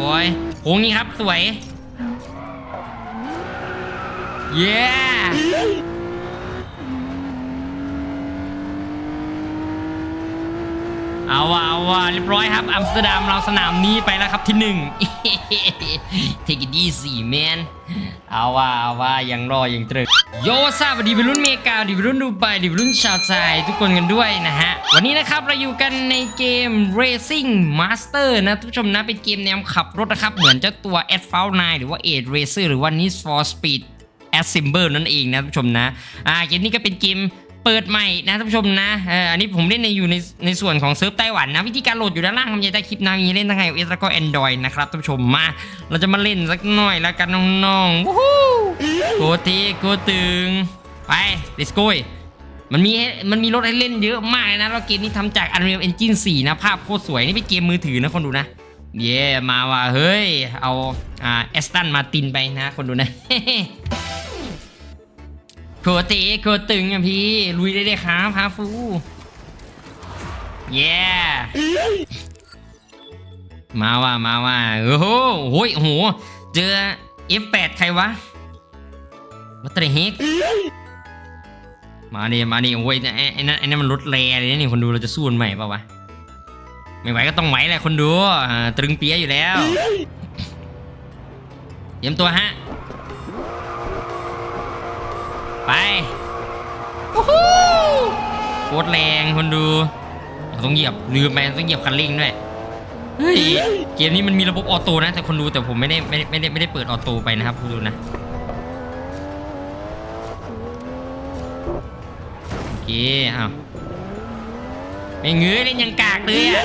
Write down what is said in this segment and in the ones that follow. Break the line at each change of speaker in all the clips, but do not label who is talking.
บอยโค้งนี้ครับสวย เย้ เอาว่ะเอาว่ะเรียบร้อยครับอัมสเตอร์ดัมเราสนามนี้ไปแล้วครับที่หนึ่ง Take it easy man เอาว่าเอาว่ายังรอยังตรึกโยซาบดีเป็นรุ่นเมกาดีเป็นรุ่นดูไบดีเป็นรุ่นชาวใจทุกคนกันด้วยนะฮะ วันนี้นะครับเราอยู่กันในเกม Racing Master นะทุกชมนะเป็นเกมแนวขับรถนะครับ เหมือนเจ้าตัว a d f a l 9หรือว่า Age Racer หรือว่า Need for Speed Assemble นั่นเองนะท่านผู้ชมนะอ่าเกมนี้ก็เป็นเกม เปิดใหม่นะท่านผู้ชมนะเอออันนี้ผมเล่นในอยู่ในในส่วนของเซิร์ฟไต้หวันนะ วิธีการโหลดอยู่ด้านล่างคำยัใต้คลิปนะมีเล่นทั้ง iOS แล้วก็ Android นะครับท่านผู้ชมมา เราจะมาเล่นสักหน่อยแล้วกันน้องๆวู้ฮู้โคตรเท่โคตรตึงไป let's go มันมีมันมีรถให้เล่นเยอะมากนะ แล้วเกมนี้ทำจาก Unreal Engine 4 นะ ภาพโคตรสวย นี่เป็นเกมมือถือนะคนดูนะ เย่มาว่ะเฮ้ย เอาอ่าแอสตันมาตินไปนะคนดูนะ โคตรเตะโคตรตึงอะพี่ ลุยได้เลยครับพาฟู เย้มาว่ะมาว่ะโอ้โหโอ้ยโห เจอ F8 ใครวะวัตเตอร์เฮกมาดิมาดิโอ้ยไอ้นั่นไอ้นั่นมันรถแรเลยนี่คนดูเราจะสู้มันใหม่เปล่าวะไม่ไหวก็ต้องไหวแหละคนดูตรึงเปียอยู่แล้วเตรียมตัวฮะ ไปโอ้โหโคตรแรงคนดูเราต้องเหยียบลืมไปต้องเหยียบคันเร่งด้วยเฮ้ยเกมนี้มันมีระบบออโต้นะ แต่คนดูแต่ผมไม่ได้ไม่ได้ไม่ได้ไม่ได้เปิดออโต้ไปนะครับคุณดูนะโอเคอ้าวไม่เงื้อเล่นยังกากเลยอะ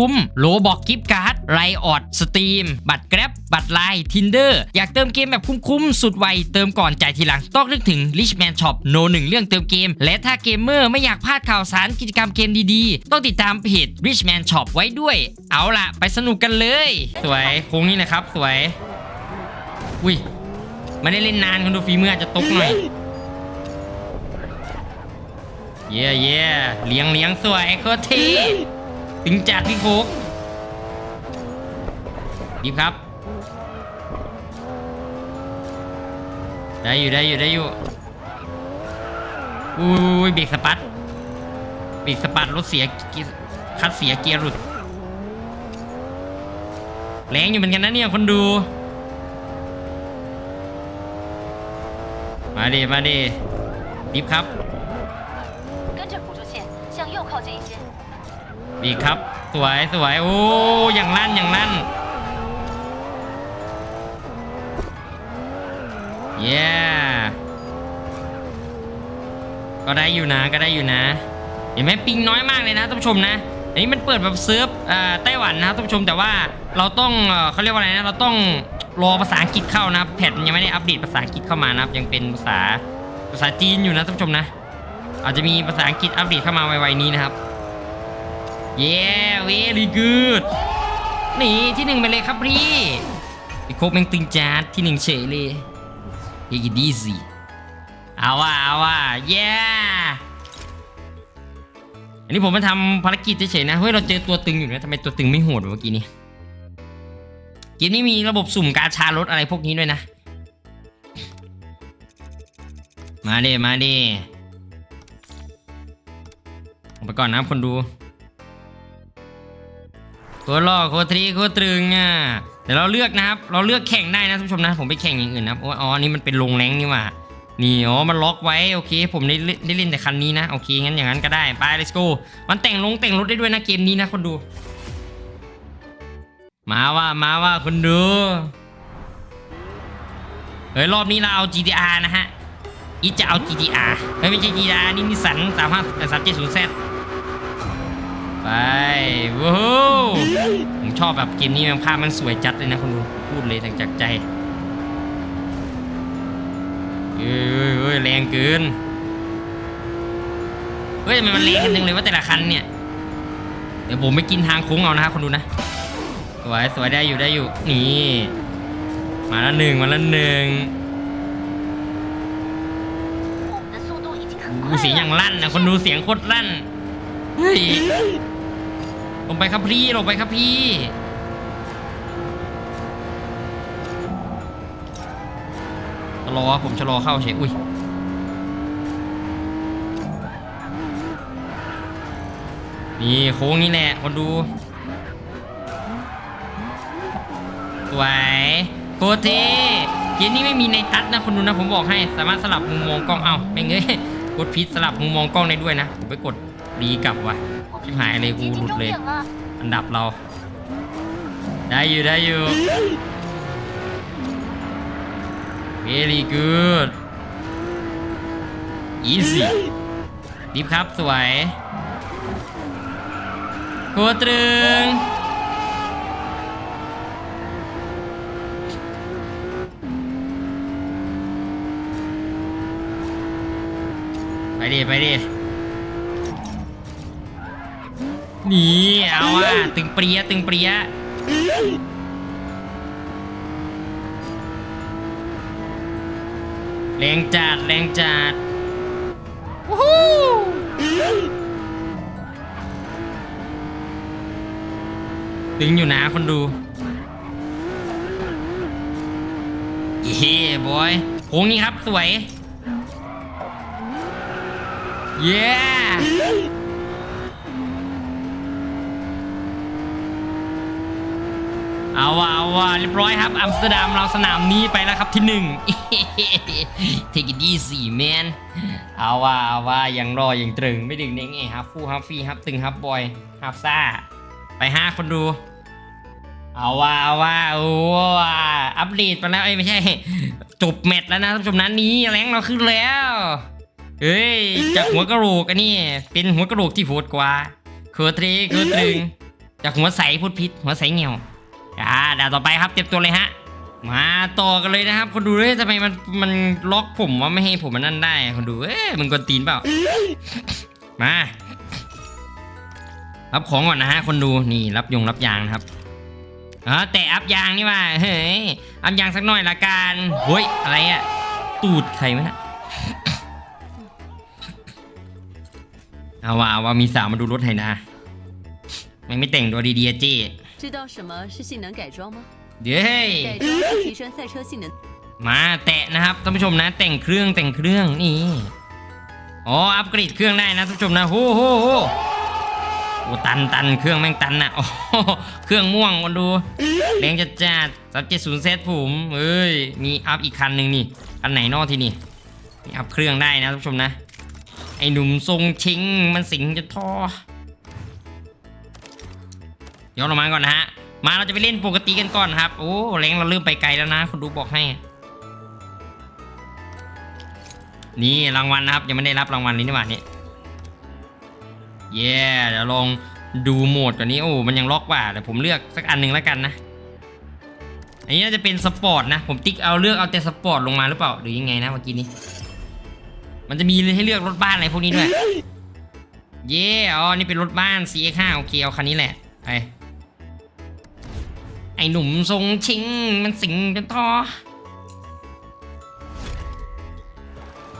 ุ้มๆโลบอกกิฟต์การ์ดไรออดสตรีมบัตรแกร็บบัตรไลน์ทินเดอร์อยากเติมเกมแบบคุ้มๆ สุดไว เติมก่อนจ่ายทีหลัง ต้องนึกถึง Richman Shop โนหนึ่งเรื่องเติมเกม และถ้าเกมเมอร์ไม่อยากพลาดข่าวสารกิจกรรมเกมดีๆ ต้องติดตามเพจ Richman Shop ไว้ด้วย เอาล่ะ ไปสนุกกันเลย สวยโค้งนี้นะครับสวย อุ้ยไม่ได้เล่นนานคนดูฝีมืออาจจะตกหน่อยเย่เย่เลี้ยงเลี้ยงสวยโคตรเท่ ถึงจัดพี่โคกดีครับ ได้อยู่ได้อยู่ได้อยู่อุ้ยเบรกสปัดเบรกสปัดรถเสียคัดเสียเกียร์หลุดแรงอยู่เหมือนกันนะเนี่ยคนดู มาดิมาดิรีบครับ ดีครับ สวยสวยโอ้อย่างลั่นอย่างลั่นเย้ก็ได้อยู่นะก็ได้อยู่นะเห็นไหมปิงน้อยมากเลยนะท่านผู้ชมนะอันนี้มันเปิดแบบเซิร์ฟไต้หวันนะครับท่านผู้ชมแต่ว่าเราต้องเอเขาเรียกว่าอะไรนะเราต้องรอภาษาอังกฤษเข้านะแพทมันยังไม่ได้อัปเดตภาษาอังกฤษเข้ามานะครับยังเป็นภาษาภาษาจีนอยู่นะท่านผู้ชมนะ อาจจะมีภาษาอังกฤษอัปเดตเข้ามาไวๆนี้นะครับ เย้ very good นี่ที่หนึ่งไปเลยครับพี่พี่โคกแม่งตึงจัดที่หนึ่งเฉยเลยเยดีสิเอาว่ะเอาว่ะเย้อันนี้ผมมาทำภารกิจเฉยๆนะเฮ้ยเราเจอตัวตึงอยู่นะทำไมตัวตึงไม่โหดเมื่อกี้นี้เกมนี้มีระบบสุ่มกาชารถอะไรพวกนี้ด้วยนะ มาด้มาด้ออกไปก่อนนะคนดู ตรหล่อโคตรทรีโคตรตรึงอะเดี๋ยวเราเลือกนะครับ เราเลือกแข่งได้นะท่านผู้ชมนะ ผมไปแข่งอย่างอื่นนะโอ้อ๋ออันนี่มันเป็นลงแรงนี่ว่านี่อ๋อ มันล็อกไว้ โอเค ผมได้เล่นได้เล่นแต่คันนี้นะ โอเค งั้นอย่างนั้นก็ได้ ไป let's go มันแต่งลงแต่งรถได้ด้วยนะเกมนี้นะคนดู มาว่า มาว่าคนดู เฮ้ย รอบนี้เราเอา GTR นะฮะอีจะเอา GTR เฮ้ย ไม่ใช่ GTR นี่นิสสันสามห้าสามเจ็ดศูนย์แซ ไปว้าวผมชอบแบบเกมนี้มันภาพมันสวยจัดเลยนะคุณดูพูดเลยจากใจเอ้ยแรงเกิน เฮ้ยมันมันแรงกันนึงเลยว่าแต่ละคันเนี่ย เดี๋ยวผมไปกินทางโค้งเอานะครับคนดูนะ สวยสวยได้อยู่ได้อยู่ นี่ มาละหนึ่งมาละหนึ่งเสียงอย่างลั่นนะคนดูเสียงโคตรลั่น เฮ้ย ลงไปครับพี่ลงไปครับพี่ ชะลอผมชะลอเข้าเฉยอุ้ยนี่โค้งนี่แหละคนดูสวยโคตเทเกมนี้ไม่มีในทัดนะคนดูนะผมบอกให้สามารถสลับมุมมองกล้องเอาไม่เงยกดพิษสลับมุมมองกล้องได้ด้วยนะผมไปกดดีกลับว่ะชิบหายอะไรกูหลุดเลย อันดับเรา ได้อยู่ได้อยู่ very good easy ดีครับ สวยโคตรึงไปดิ ไปดิ นี่เอาอะตึงเปรียตึงเปรียแรงจัดแรงจัดวู้ฮู้ตึงอยู่นะคนดูเย้บอยโค้งนี้ครับสวย เย้ เอาว่ะเอาว่ะเรียบร้อยครับอัมสเตอร์ดัมเราสนามนี้ไปแล้วครับที่หนึ่งเทกิดีสี่แมนเอาว่าเอาว่ายังรอยังตรึงไม่ดึงเด้งไงฮับฟูฮับฟรีฮับตึงฮับบอยฮับซ่าไปห้าคนดู เอาว่าเอาว่าโอ้ว่าอัปเดตไปแล้วเอ้ไม่ใช่ จบแมตช์แล้วนะท่านผู้ชมนั้นนี้แรงเราขึ้นแล้วเฮ้ยจากหัวกระโหลกอันนี้เป็นหัวกระโหลกที่โหดกว่าเคอร์ทรเคอร์ตรึงจากหัวใสพูดพิษหัวใสเงียว อ่าด่านต่อไปครับเตรียมตัวเลยฮะ มาต่อกันเลยนะครับ คนดูเอ้ยทำไมมันมันล็อกผมว่าไม่ให้ผมมันนั่นได้ คนดูเอ้ยมันกวนตีนเปล่า มารับของก่อนนะฮะคนดูนี่รับยงรับยางนะครับอ๋อแต่อัพยางนี่ว่าเฮ้ยอัพยางสักหน่อยละกันเฮ้ยอะไรอะตูดใครวะเนะเอาว่าเอาว่ามีสาวมาดูรถให้นะมันไม่แต่งตัวดีๆอะเจ๊
知道什么是性能改装吗？
เดี๋ยวเฮ้ย
改装是提升赛车性能。
มาแตะนะครับท่านผู้ชมนะ แต่งเครื่องแต่งเครื่องนี่อ๋ออัปเกรดเครื่องได้นะท่านผู้ชมนะโหโหโหโอ้ตันตันเครื่องแม่งตันอะโอ้โหเครื่องม่วงคนดูแรงจัดจัดสับเจ็ดศูนย์เซตผมเอ้ยมีอัพอีกคันหนึ่งนี่คันไหนนอกที่นี่นี่อัพเครื่องได้นะท่านผู้ชมนะ ไอหนุ่มทรงชิงมันสิงจะทอ ย้อนลงมาก่อนนะฮะ มาเราจะไปเล่นปกติกันก่อนครับ โอ้แรงเราเริ่มไปไกลแล้วนะคุณดูบอกให้ นี่รางวัลนะครับยังไม่ได้รับรางวัลเลยนี่หว่านี่เย้เดี๋ยวลองดูโหมดก่อนนี้โอ้มันยังล็อกว่าแต่ผมเลือกสักอันหนึ่งแล้วกันนะอันนี้น่าจะเป็นสปอร์ตนะ ผมติ๊กเอาเลือกเอาแต่สปอร์ตลงมาหรือเปล่าหรือยังไงนะเมื่อกี้นี้ มันจะมีให้เลือกรถบ้านอะไรพวกนี้ด้วย เย่อ๋อนี่เป็นรถบ้าน CX5 โอเคเอาคันนี้แหละไป ไอหนุ่มทรงชิงมันสิงเป็นทอ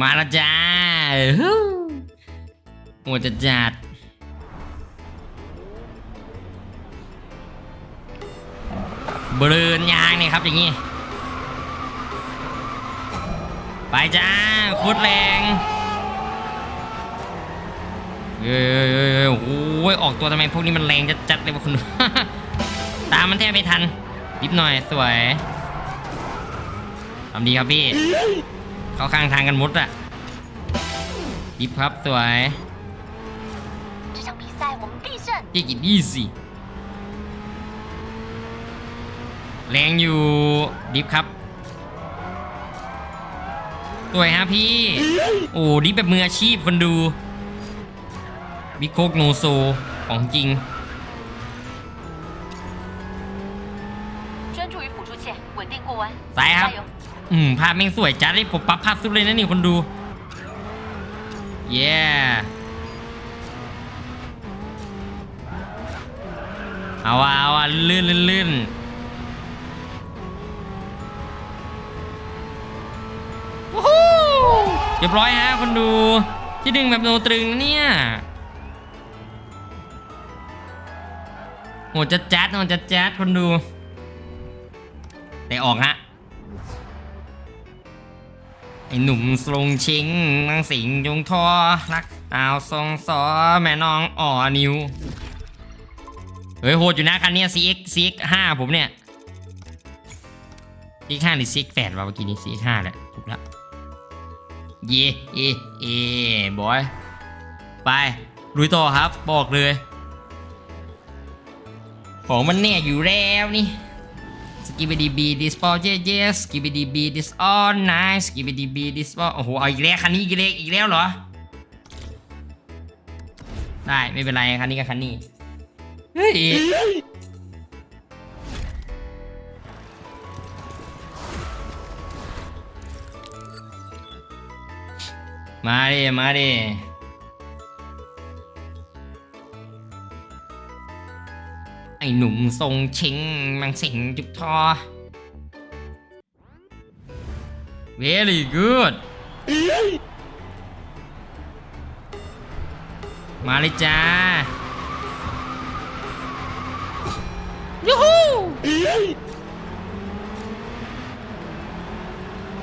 มาและจ้าฮู้โหจะจัดบลืนยางนี่ครับอย่างงี้ ไปจ้าโคตแรงเอ้ยเอ้ยเอ้ยโอ้โหออกตัวทำไมพวกนี้มันแรงจัดๆเลยวะคุณ ตามมันแทบไม่ทันนิดหน่อยสวยทำดีครับพี่ เข้าข้างทางกันหมดอะดิฟครับสวย
这场比赛我们必胜。
พี่กินดีสิแรงอยู่ดิฟครับ สวยฮะพี่ โอ้ดิฟแบบมืออาชีพคนดูบิ๊กโคกโนโซของจริง
专注于辅助线，稳定过弯。
ซ้ายครับ
加油！
อืมภาพแม่งสวยจัดเลยผมปรับภาพสุดเลยนะนี่คนดู เย้ เอาว่ะเอาว่ะลื่นลื่นลื่นวู้ฮู้เรียบร้อยฮะคนดูที่ดึงแบบโนตรึงเนี่ยโหจัดจัดโหจัดจัดคนดู แต่ออกฮะ ไอ้หนุ่มทรงชิงนางสิงยงทอรักดาวทรงสอแม่น้องอ่อนิวเฮ้ยโหดอยู่นะคันเนี้ย CX CX 5ผมเนี่ย CX 5หรือ CX 8วะเมื่อกี้นี้ CX 5แหละถูกแล้วเย่เย่เย่บอย ไปลุยต่อครับบอกเลย ของมันเนี่ยอยู่แล้วนี่ สกิบดีบีดิสปอเจเจสกิบดีบีดิสออนไนสกิบดีบีดิสปอโอ้โหเอาอีกแล้วคันนี้อีกแล้วอีกแล้วเหรอ ได้ไม่เป็นไรคันนี้กับคันนี้เฮ้ยมาดิมาดิ อ้หนุ่มทรงชิงมังสิงจุกทอ very good มาเลยจ้ายูฮู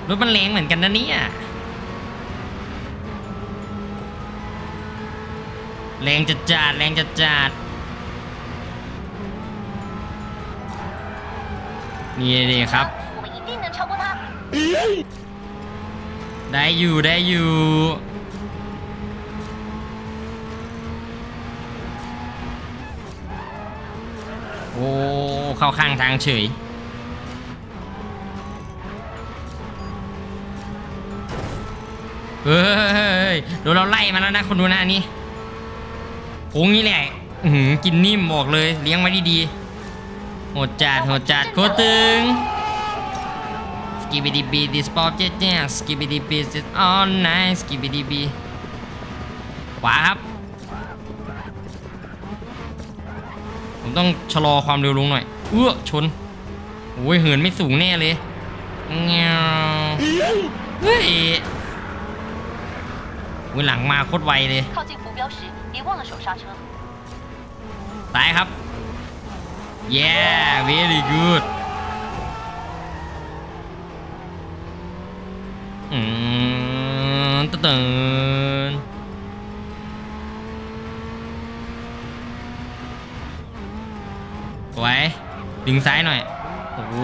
รถมันแรงเหมือนกันนะเนี่ยแรงจัดจัดๆแรงจัดจัด นี่ดีครับ ได้อยู่ได้อยู่ โอ้ เข้าข้างทางเฉย เฮ้ยโดนเราไล่มาแล้วนะคนดูนะอันนี้ผงนี้แหละหืมกินนิ่มบอกเลยเลี้ยงไว้ดีๆ โหดจัดโหดจัดโคตรตึงสกิบิดีบีดิสปอร์เจ๊เจ๊สกิบิดีบีดิสออนไนสกิบิดีบีขวาครับ ผมต้องชะลอความเร็วลงหน่อย เอื้อชนโอ้ยเหินไม่สูงแน่เลยเงี้ยเฮ้ยวิ่งหลังมาโคตรไวเลยตายครับ Yeah very good อืมตื่นไว้ดึงซ้ายหน่อย โอ้โห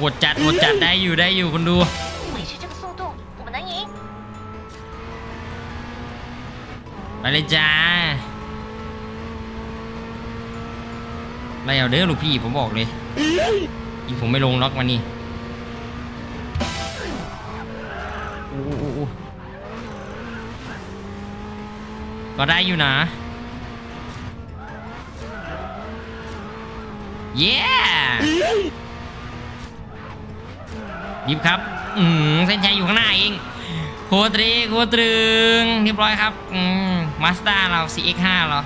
หดจัดหดจัดได้อยู่ได้อยู่คนดูไปเลยจ้า ไล่เอาเด้อลูกพี่ผมบอกเลยยิงผมไม่ลงล็อกมันนี่ก็ได้อยู่นะเย้ยิบครับ อืมเส้นชัยอยู่ข้างหน้าเองโคตรีโคตรึงเรียบร้อยครับ อืมมาสด้าเรา CX5 เหรอ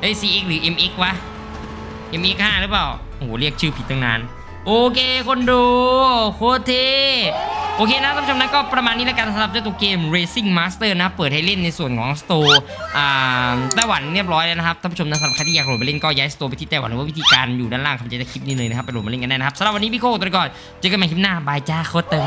เอ้ย CX หรือ MX วะ MX 5หรือเปล่าโอ้โหเรียกชื่อผิดตั้งนาน โอเคคนดูโคตรเท่โอเคนะท่านผู้ชมนะก็ประมาณนี้แล้วกันสำหรับเจ้าตัวเกม Racing Master นะเปิดให้เล่นในส่วนของ Store ไต้หวันเรียบร้อยแล้วนะครับท่านผู้ชมนะสำหรับใครที่อยากโหลดไปเล่นก็ย้าย Store ไปที่ไต้หวันหรือว่าวิธีการอยู่ด้านล่างคำเจตคลิปนี้เลยนะครับไปโหลดมาเล่นกันได้นะครับสำหรับวันนี้พี่โคตัวก่อนเจอกันใหม่คลิปหน้าบายจ้าโคตรเติม